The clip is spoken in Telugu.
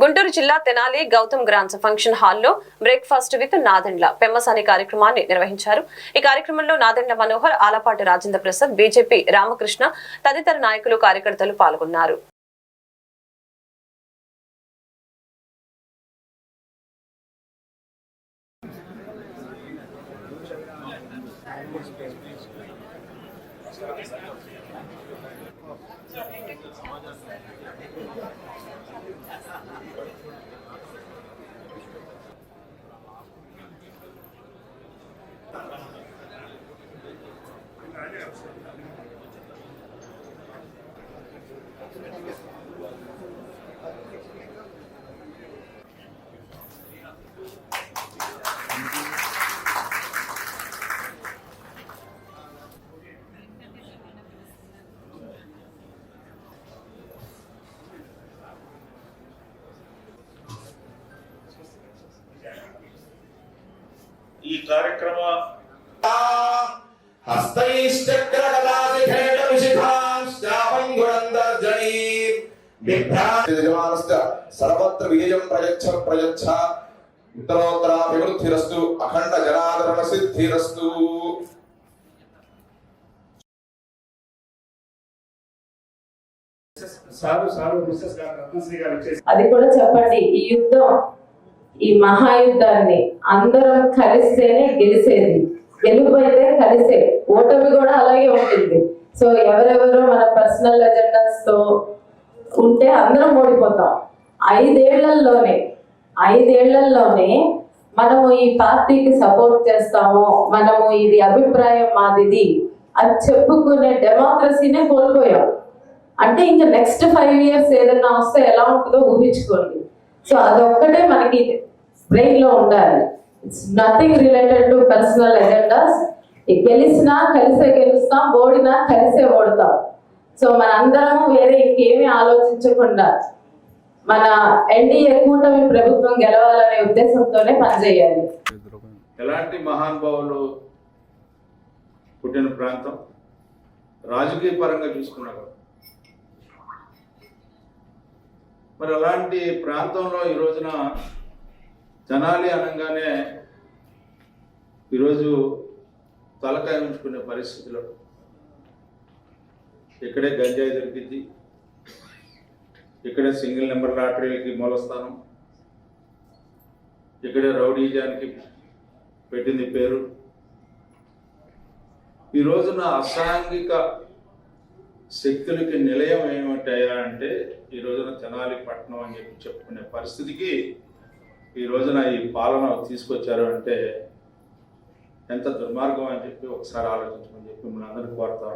గుంటూరు జిల్లా తెనాలి గౌతమ్ గ్రాండ్స్ ఫంక్షన్ హాల్లో బ్రేక్ఫాస్ట్ విత్ నాదెండ్ల పెమ్మసాని కార్యక్రమాన్ని నిర్వహించారు. ఈ కార్యక్రమంలో నాదెండ్ల మనోహర్ ఆలపాటి రాజేంద్ర ప్రసాద్ బీజేపీ రామకృష్ణ తదితర నాయకులు కార్యకర్తలు పాల్గొన్నారు. ఈ కార్యక్రమ సర్వత్ర విజయం ప్రయచ్చ ప్రయచ్చ ఉత్తరోత్తరాభివృద్ధిరస్తు అఖండ జనాదరణ సిద్ధిరస్తు అది కూడా చెప్పండి ఈ యుద్ధం ఈ మహాయుద్ధాన్ని అందరం కలిస్తేనే గెలిచేది గెలుపు అయితే కలిసే. ఓటమి కూడా అలాగే ఉంటుంది. సో ఎవరెవరు మన పర్సనల్ ఎజెండాస్తో ఉంటే అందరం ఓడిపోతాం. ఐదేళ్ళలోనే ఐదేళ్ళలోనే మనము ఈ పార్టీకి సపోర్ట్ చేస్తాము. మనము ఇది అభిప్రాయం మాదిది అది చెప్పుకునే డెమోక్రసీనే కోల్పోయాం. అంటే ఇంకా నెక్స్ట్ ఫైవ్ ఇయర్స్ ఏదైనా వస్తే ఎలా ఉంటుందో ఊహించుకోండి. సో అదొక్కటే మనకి బ్రెయిన్లో ఉండాలి. It's nothing related to personal agendas గెలిచినా కలిసే గెలుస్తాం ఓడినా కలిసే ఓడతాం. సో మనందరము వేరే ఇంకేమీ ఆలోచించకుండా మన ఎన్డీఏ కూటమి ప్రభుత్వం గెలవాలనే ఉద్దేశంతోనే పనిచేయాలి. ఎలాంటి మహానుభావులు పుట్టిన ప్రాంతం? రాజకీయ పరంగా చూసుకున్నారు మరి అలాంటి ప్రాంతంలో ఈ రోజున జనాలి అనగానే ఈరోజు తలకాయ ఉంచుకునే పరిస్థితిలో ఇక్కడే గంజాయి దొరికింది ఇక్కడే సింగిల్ నెంబర్ లాటరీలకి మూలస్థానం. ఇక్కడే రౌడీజానికి పెట్టింది పేరు. ఈ రోజున అసాంఘిక శక్తులకి నిలయం ఏమిటయ్యా అంటే ఈ రోజున తెనాలి పట్టణం అని చెప్పి చెప్పుకునే పరిస్థితికి ఈ రోజున ఈ పాలన తీసుకొచ్చారు అంటే ఎంత దుర్మార్గం అని చెప్పి ఒకసారి ఆలోచించమని చెప్పి మిమ్మల్ని అందరినీ కోరుతా